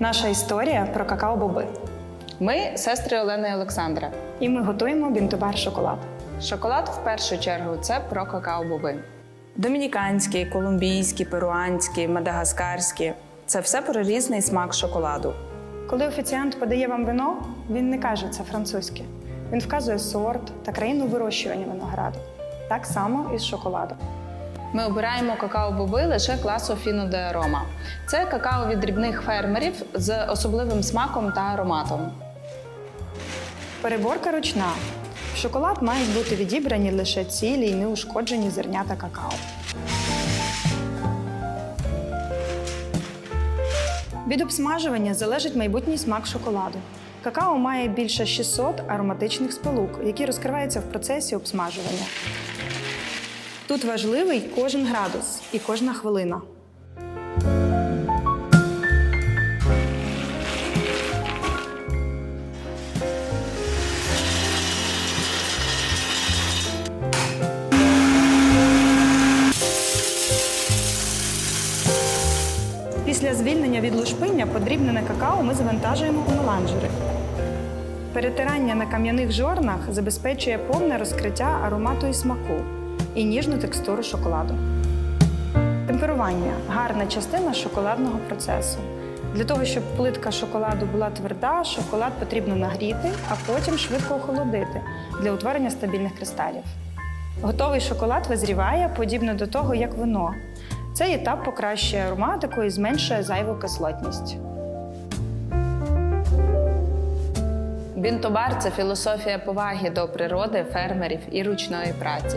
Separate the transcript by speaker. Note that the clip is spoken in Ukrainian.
Speaker 1: Наша історія про какао-боби.
Speaker 2: Ми сестри Олени і Олександра.
Speaker 1: І ми готуємо бінтубар шоколад.
Speaker 2: Шоколад в першу чергу це про какао-боби.
Speaker 3: Домініканські, колумбійські, перуанські, мадагаскарські це все про різний смак шоколаду.
Speaker 1: Коли офіціант подає вам вино, він не каже це французьке. Він вказує сорт та країну вирощування винограду. Так само і з шоколадом.
Speaker 2: Ми обираємо какао-боби лише класу Фіно де Арома. Це какао від дрібних фермерів з особливим смаком та ароматом.
Speaker 1: Переборка ручна. В шоколад мають бути відібрані лише цілі й неушкоджені зернята какао. Від обсмажування залежить майбутній смак шоколаду. Какао має більше 600 ароматичних сполук, які розкриваються в процесі обсмажування. Тут важливий кожен градус і кожна хвилина. Після звільнення від лушпиння подрібнене какао ми завантажуємо у меланжери. Перетирання на кам'яних жорнах забезпечує повне розкриття аромату і смаку і ніжну текстуру шоколаду. Темперування гарна частина шоколадного процесу. Для того, щоб плитка шоколаду була тверда, шоколад потрібно нагріти, а потім швидко охолодити для утворення стабільних кристалів. Готовий шоколад визріває подібно до того, як вино. Цей етап покращує ароматику і зменшує зайву кислотність.
Speaker 2: Бінтобар це філософія поваги до природи, фермерів і ручної праці.